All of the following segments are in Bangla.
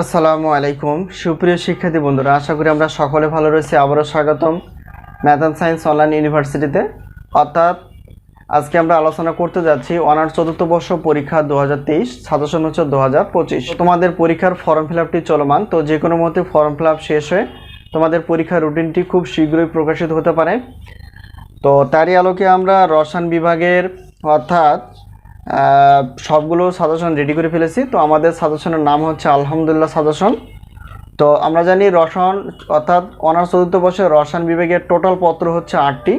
আসসালামু আলাইকুম। সুপ্রিয় শিক্ষার্থী বন্ধুরা, আশা করি আমরা সকলে ভালো রয়েছি। আবারও স্বাগতম ম্যাথ অ্যান্ড সায়েন্স অনলাইন ইউনিভার্সিটিতে। অর্থাৎ আজকে আমরা আলোচনা করতে যাচ্ছি অনার্স চতুর্থ বর্ষ পরীক্ষা দু হাজার তেইশ ছাত্রসন হচ্ছে দু হাজার পঁচিশ তোমাদের পরীক্ষার ফর্ম ফিল আপটি চলমান, তো যে কোনো মতে ফর্ম ফিল আপ শেষ হয়ে তোমাদের পরীক্ষার রুটিনটি খুব শীঘ্রই প্রকাশিত হতে পারে। তো তারই আলোকে আমরা রসায়ন বিভাগের, অর্থাৎ সবগুলো সাজেশন রেডি করে ফেলেছি। তো আমাদের সাজেশনের নাম হচ্ছে আলহামদুলিল্লাহ সাজেশন তো আমরা জানি রসায়ন, অর্থাৎ অনার্স চতুর্থ বর্ষের রসায়ন বিভাগের টোটাল পত্র হচ্ছে আটটি।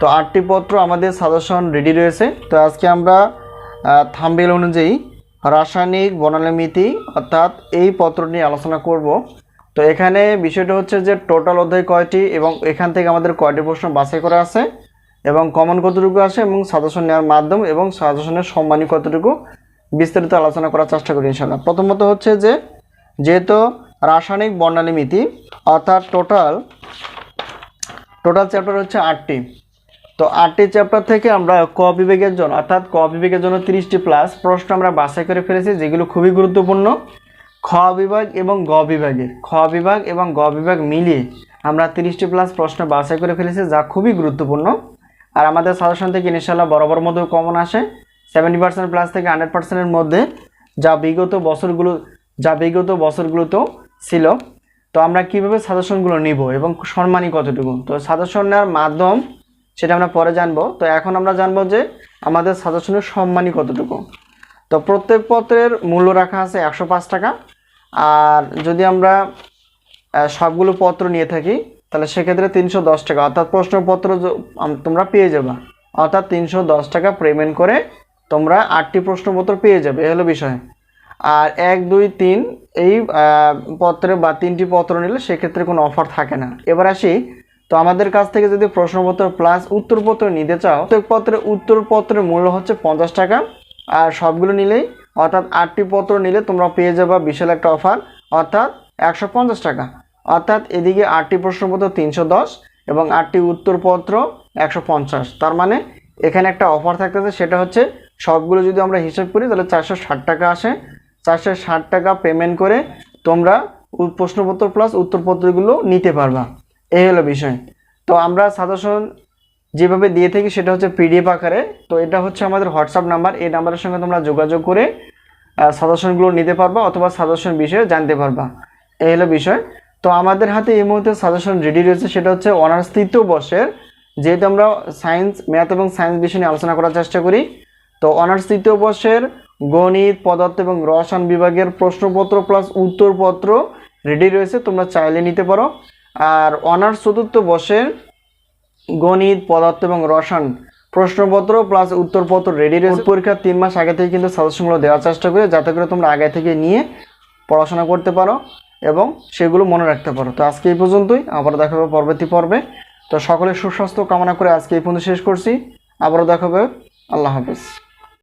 তো আটটি পত্র আমাদের সাজেশন রেডি রয়েছে। তো আজকে আমরা থাম্বেল অনুযায়ী রাসায়নিক বর্ণালীমিতি অর্থাৎ এই পত্র নিয়ে আলোচনা করব। তো এখানে বিষয়টা হচ্ছে যে টোটাল অধ্যায় কয়টি এবং এখান থেকে আমাদের কয়টি প্রশ্ন বাছাই করা আছে। এবং কমন কতটুকু আসে এবং সাজেশন নেওয়ার মাধ্যম এবং সাজেশনের সম্মানী কতটুকু বিস্তারিত আলোচনা করার চেষ্টা করি ইনশাল্লাহ প্রথমত হচ্ছে যে, যেহেতু রাসায়নিক বর্ণালীমিতি অর্থাৎ টোটাল টোটাল চ্যাপ্টার হচ্ছে আটটি। তো আটটি চ্যাপ্টার থেকে আমরা ক বিভাগের জন্য অর্থাৎ ক বিভাগের জন্য তিরিশটি প্লাস প্রশ্ন আমরা বাছাই করে ফেলেছি, যেগুলো খুবই গুরুত্বপূর্ণ। খ বিভাগ এবং গ বিভাগের খ বিভাগ এবং গ বিভাগ মিলিয়ে আমরা তিরিশটি প্লাস প্রশ্ন বাছাই করে ফেলেছি, যা খুবই গুরুত্বপূর্ণ। আর আমাদের সাজেশন থেকে ইনশাল্লাহ বরাবর মধ্যে কমন আসে। সেভেন্টি পার্সেন্ট প্লাস থেকে হান্ড্রেড পার্সেন্টের মধ্যে যা বিগত বছরগুলো, যা বিগত বছরগুলোতেও ছিল। তো আমরা কীভাবে সাজেশনগুলো নিব এবং সম্মানী কতটুকু? তো সাজেশন নেওয়ার মাধ্যম সেটা আমরা পরে জানব। তো এখন আমরা জানব যে আমাদের সাজেশনের সম্মানী কতটুকু। তো প্রত্যেক পত্রের মূল্য রাখা আছে একশো পাঁচ টাকা। আর যদি আমরা সবগুলো পত্র নিয়ে থাকি তাহলে সেক্ষেত্রে তিনশো দশ টাকা। অর্থাৎ প্রশ্নপত্র তোমরা পেয়ে যাবে। অর্থাৎ তিনশো দশ টাকা পেমেন্ট করে তোমরা আটটি প্রশ্নপত্র পেয়ে যাবে, এ হলো বিষয়। আর এক, দুই, তিন, এই পত্রে বা তিনটি পত্র নিলে সেক্ষেত্রে কোনো অফার থাকে না। এবার আসি, তো আমাদের কাছ থেকে যদি প্রশ্নপত্র প্লাস উত্তরপত্র নিতে চাও প্রত্যেক পত্রের উত্তরপত্রের মূল্য হচ্ছে পঞ্চাশ টাকা। আর সবগুলো নিলেই, অর্থাৎ আটটি পত্র নিলে তোমরা পেয়ে যাবা বিশাল একটা অফার অর্থাৎ একশো পঞ্চাশ টাকা। অর্থাৎ এদিকে আটটি প্রশ্নপত্র তিনশো দশ এবং আটটি উত্তরপত্র একশো পঞ্চাশ। তার মানে এখানে একটা অফার থাকতেছে, সেটা হচ্ছে সবগুলো যদি আমরা হিসেব করি তাহলে চারশো ষাট টাকা আসে। চারশো ষাট টাকা পেমেন্ট করে তোমরা প্রশ্নপত্র প্লাস উত্তরপত্রগুলো নিতে পারবা। এই হলো বিষয়। তো আমরা সাজেশন যেভাবে দিয়ে থাকি সেটা হচ্ছে পিডিএফ আকারে। তো এটা হচ্ছে আমাদের হোয়াটসঅ্যাপ নাম্বার এই নাম্বারের সঙ্গে তোমরা যোগাযোগ করে সাজেশনগুলো নিতে পারবা অথবা সাজেশন বিষয়ে জানতে পারবা। এই হলো বিষয়। তো আমাদের হাতে এই মুহূর্তে সাজেশন রেডি রয়েছে সেটা হচ্ছে অনার্স তৃতীয় বর্ষের। যেহেতু আমরা সায়েন্স ম্যাথ এবং সায়েন্স বিষয় নিয়ে আলোচনা করার চেষ্টা করি তো অনার্স তৃতীয় বর্ষের গণিত পদার্থ এবং রসায়ন বিভাগের প্রশ্নপত্র প্লাস উত্তরপত্র রেডি রয়েছে তোমরা চাইলে নিতে পারো। আর অনার্স চতুর্থ বর্ষের গণিত পদার্থ এবং রসায়ন প্রশ্নপত্র প্লাস উত্তরপত্র রেডি রয়েছে। পরীক্ষার তিন মাস আগে থেকে কিন্তু সাজেশনগুলো দেওয়ার চেষ্টা করে যাতে করে তোমরা আগে থেকে নিয়ে পড়াশোনা করতে পারো। এবং সেগুলো মনে রাখতে পারো। তো আজকে এই পর্যন্তই। আবারও দেখা হবে পরবর্তী পর্বে। তো সকলের সুস্বাস্থ্য কামনা করে আজকে এই পর্যন্ত শেষ করছি। আবারও দেখা হবে। আল্লাহ হাফেজ।